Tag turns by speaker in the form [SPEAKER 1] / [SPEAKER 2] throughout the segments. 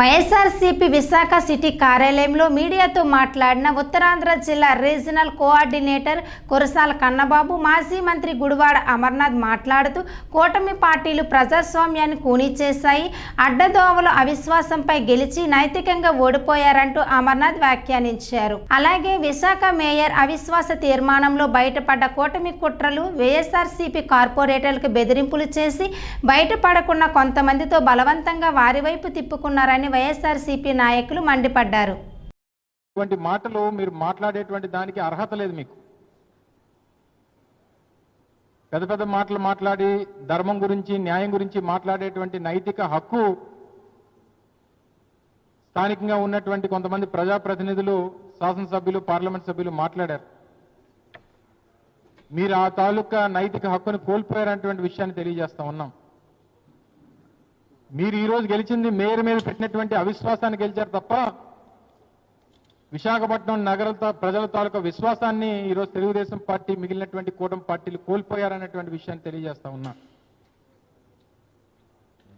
[SPEAKER 1] YSRCP Visakha city కార్యాలయంలో మీడియాతో మాట్లాడిన ఉత్తరాంధ్ర జిల్లా రీజనల్ కోఆర్డినేటర్ కురసాల కన్నబాబు మాజీ మంత్రి గుడివాడ అమర్నాథ్ మాట్లాడుతూ కూటమి పార్టీలు ప్రజాస్వామ్యాన్ని కూనీ చేశాయి. అడ్డదోవలు అవిశ్వాసంపై గెలిచి నైతికంగా ఓడిపోయారంటూ అమర్నాథ్ వ్యాఖ్యానించారు. అలాగే విశాఖ మేయర్ అవిశ్వాస తీర్మానంలో బయటపడ్డ కూటమి కుట్రలు వైఎస్ఆర్సీపీ కార్పొరేటర్లకు బెదిరింపులు చేసి బయటపడకుండా కొంతమందితో బలవంతంగా వారి వైపు తిప్పుకున్నారని వైఎస్ఆర్సీపీ నాయకులు మండిపడ్డారు.
[SPEAKER 2] ఇటువంటి మాటలు మీరు మాట్లాడేటువంటి దానికి అర్హత లేదు మీకు. పెద్ద పెద్ద మాటలు మాట్లాడి ధర్మం గురించి న్యాయం గురించి మాట్లాడేటువంటి నైతిక హక్కు స్థానికంగా ఉన్నటువంటి కొంతమంది ప్రజాప్రతినిధులు శాసనసభ్యులు పార్లమెంట్ సభ్యులు మాట్లాడారు. మీరు ఆ తాలూకా నైతిక హక్కును కోల్పోయారనేటువంటి విషయాన్ని తెలియజేస్తా ఉన్నాం. మీరు ఈరోజు గెలిచింది మేయర్ మీద పెట్టినటువంటి అవిశ్వాసాన్ని గెలిచారు తప్ప విశాఖపట్నం నగర ప్రజల తాలూకా విశ్వాసాన్ని ఈరోజు తెలుగుదేశం పార్టీ మిగిలినటువంటి కూటమి పార్టీలు కోల్పోయారనేటువంటి విషయాన్ని తెలియజేస్తా ఉన్నా.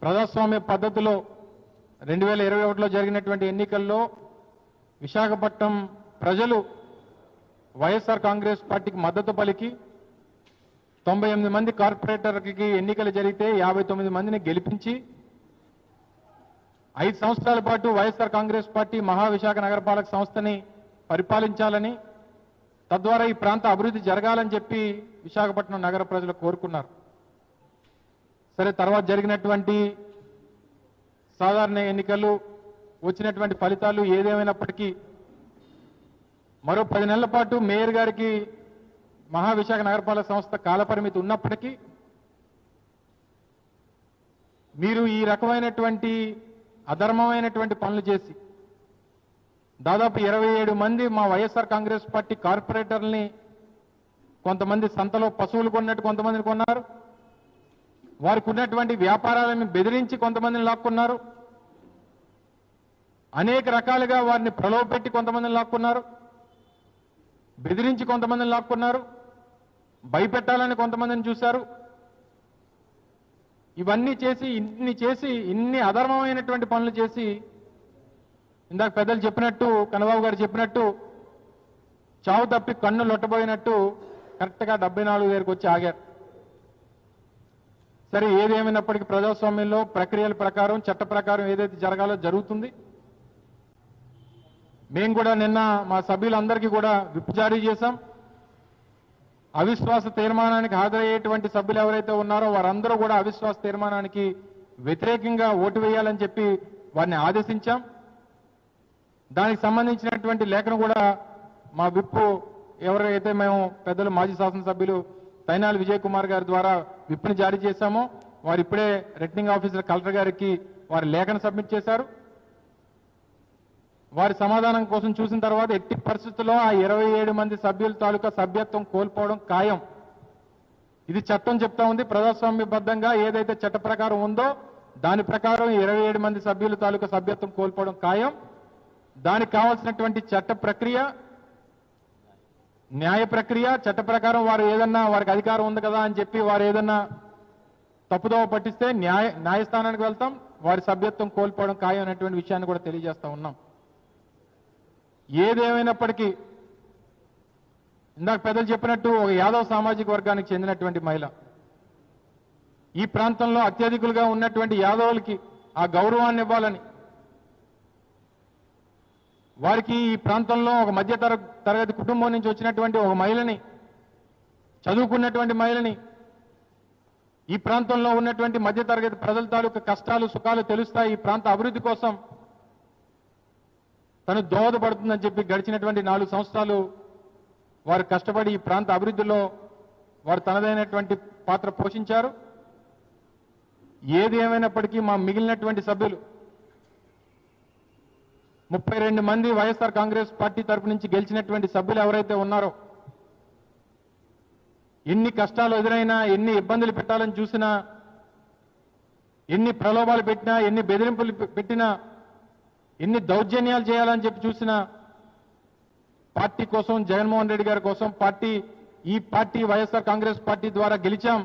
[SPEAKER 2] ప్రజాస్వామ్య పద్ధతిలో రెండు వేల ఇరవై ఒకటిలో జరిగినటువంటి ఎన్నికల్లో విశాఖపట్నం ప్రజలు వైఎస్ఆర్ కాంగ్రెస్ పార్టీకి మద్దతు పలికి తొంభై ఎనిమిది మంది కార్పొరేటర్కి ఎన్నికలు జరిగితే యాభై తొమ్మిది మందిని గెలిపించి ఐదు సంవత్సరాల పాటు వైఎస్ఆర్ కాంగ్రెస్ పార్టీ మహావిశాఖ నగరపాలక సంస్థని పరిపాలించాలని తద్వారా ఈ ప్రాంత అభివృద్ధి జరగాలని చెప్పి విశాఖపట్నం నగర ప్రజలు కోరుకున్నారు. సరే తర్వాత జరిగినటువంటి సాధారణ ఎన్నికలు వచ్చినటువంటి ఫలితాలు ఏదేమైనప్పటికీ మరో పది నెలల పాటు మేయర్ గారికి మహావిశాఖ నగరపాలక సంస్థ కాలపరిమితి ఉన్నప్పటికీ మీరు ఈ రకమైనటువంటి అధర్మమైనటువంటి పనులు చేసి దాదాపు ఇరవై ఏడు మంది మా వైఎస్ఆర్ కాంగ్రెస్ పార్టీ కార్పొరేటర్ని కొంతమంది సంతలో పశువులు కొన్నట్టు కొంతమందిని కొన్నారు. వారికి ఉన్నటువంటి వ్యాపారాలను బెదిరించి కొంతమందిని లాక్కున్నారు. అనేక రకాలుగా వారిని ప్రలోభపెట్టి కొంతమందిని లాక్కున్నారు. బెదిరించి కొంతమందిని లాక్కున్నారు. భయపెట్టాలని కొంతమందిని చూశారు. ఇవన్నీ చేసి ఇన్ని చేసి ఇన్ని అధర్మమైనటువంటి పనులు చేసి ఇందాక పెద్దలు చెప్పినట్టు కన్నబాబు గారు చెప్పినట్టు చావు తప్పి కన్ను లొట్టబోయినట్టు కరెక్ట్గా డెబ్బై నాలుగు దగ్గరికి వచ్చి ఆగారు. సరే ఏదేమైనప్పటికీ ప్రజాస్వామ్యంలో ప్రక్రియల ప్రకారం చట్ట ప్రకారం ఏదైతే జరగాలో జరుగుతుంది. మేము కూడా నిన్న మా సభ్యులందరికీ కూడా విప్ జారీ చేశాం. అవిశ్వాస తీర్మానానికి హాజరయ్యేటువంటి సభ్యులు ఎవరైతే ఉన్నారో వారందరూ కూడా అవిశ్వాస తీర్మానానికి వ్యతిరేకంగా ఓటు వేయాలని చెప్పి వారిని ఆదేశించాం. దానికి సంబంధించినటువంటి లేఖను కూడా మా విప్పు ఎవరైతే మేము పెద్దలు మాజీ శాసనసభ్యులు తైనాల్ విజయ్ కుమార్ గారి ద్వారా విప్పుని జారీ చేశామో వారు ఇప్పుడే రిటర్నింగ్ ఆఫీసర్ కలెక్టర్ గారికి వారి లేఖను సబ్మిట్ చేశారు. వారి సమాధానం కోసం చూసిన తర్వాత ఎట్టి పరిస్థితుల్లో ఆ ఇరవై ఏడు మంది సభ్యుల తాలూకా సభ్యత్వం కోల్పోవడం ఖాయం. ఇది చట్టం చెప్తా ఉంది. ప్రజాస్వామ్యబద్ధంగా ఏదైతే చట్ట ప్రకారం ఉందో దాని ప్రకారం ఇరవై ఏడు మంది సభ్యుల తాలూకా సభ్యత్వం కోల్పోవడం ఖాయం. దానికి కావాల్సినటువంటి చట్ట ప్రక్రియ న్యాయ ప్రక్రియ చట్ట ప్రకారం వారు ఏదన్నా వారికి అధికారం ఉంది కదా అని చెప్పి వారు ఏదన్నా తప్పుదోవ పట్టిస్తే న్యాయ న్యాయస్థానానికి వెళ్తాం. వారి సభ్యత్వం కోల్పోవడం ఖాయం అనేటువంటి విషయాన్ని కూడా తెలియజేస్తా ఉన్నాం. ఏదేమైనప్పటికీ ఇందాక పెద్దలు చెప్పినట్టు ఒక యాదవ్ సామాజిక వర్గానికి చెందినటువంటి మహిళ. ఈ ప్రాంతంలో అత్యధికులుగా ఉన్నటువంటి యాదవులకి ఆ గౌరవాన్ని ఇవ్వాలని. వారికి ఈ ప్రాంతంలో ఒక మధ్య తరగతి కుటుంబం నుంచి వచ్చినటువంటి ఒక మహిళని చదువుకున్నటువంటి మహిళని ఈ ప్రాంతంలో ఉన్నటువంటి మధ్య తరగతి ప్రజల తాలూకు కష్టాలు సుఖాలు తెలుస్తాయి ఈ ప్రాంత అభివృద్ధి కోసం. తను దోహదపడుతుందని చెప్పి గడిచినటువంటి నాలుగు సంవత్సరాలు వారు కష్టపడి ఈ ప్రాంత అభివృద్ధిలో వారు తనదైనటువంటి పాత్ర పోషించారు. ఏది ఏమైనప్పటికీ మా మిగిలినటువంటి సభ్యులు ముప్పై రెండు మంది వైఎస్ఆర్ కాంగ్రెస్ పార్టీ తరపు నుంచి గెలిచినటువంటి సభ్యులు ఎవరైతే ఉన్నారో ఎన్ని కష్టాలు ఎదురైనా ఎన్ని ఇబ్బందులు పెట్టాలని చూసినా ఎన్ని ప్రలోభాలు పెట్టినా ఎన్ని బెదిరింపులు పెట్టినా ఎన్ని దౌర్జన్యాలు చేయాలని చెప్పి చూసినా పార్టీ కోసం జగన్మోహన్ రెడ్డి గారి కోసం పార్టీ ఈ పార్టీ వైఎస్ఆర్ కాంగ్రెస్ పార్టీ ద్వారా గెలిచాం.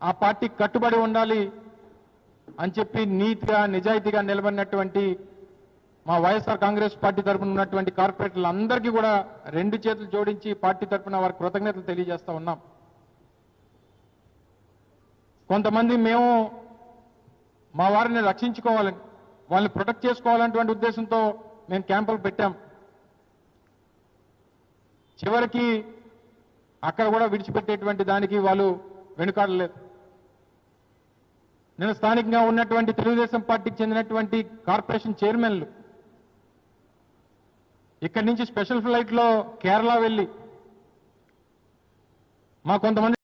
[SPEAKER 2] ఆ పార్టీ కట్టుబడి ఉండాలి అని చెప్పి నీతిగా నిజాయితీగా నిలబడినటువంటి మా వైఎస్ఆర్ కాంగ్రెస్ పార్టీ తరఫున ఉన్నటువంటి కార్పొరేటర్లందరికీ కూడా రెండు చేతులు జోడించి పార్టీ తరఫున వారి కృతజ్ఞతలు తెలియజేస్తా ఉన్నాం. కొంతమంది మేము మా వారిని రక్షించుకోవాలని వాళ్ళని ప్రొటెక్ట్ చేసుకోవాలనేటువంటి ఉద్దేశంతో మేము క్యాంపులు పెట్టాం. చివరికి అక్కడ కూడా విడిచిపెట్టేటువంటి దానికి వాళ్ళు వెనుకాడలేదు. నేను స్థానికంగా ఉన్నటువంటి తెలుగుదేశం పార్టీకి చెందినటువంటి కార్పొరేషన్ చైర్మన్లు. ఇక్కడి నుంచి స్పెషల్ ఫ్లైట్లో కేరళ వెళ్ళి మా కొంతమంది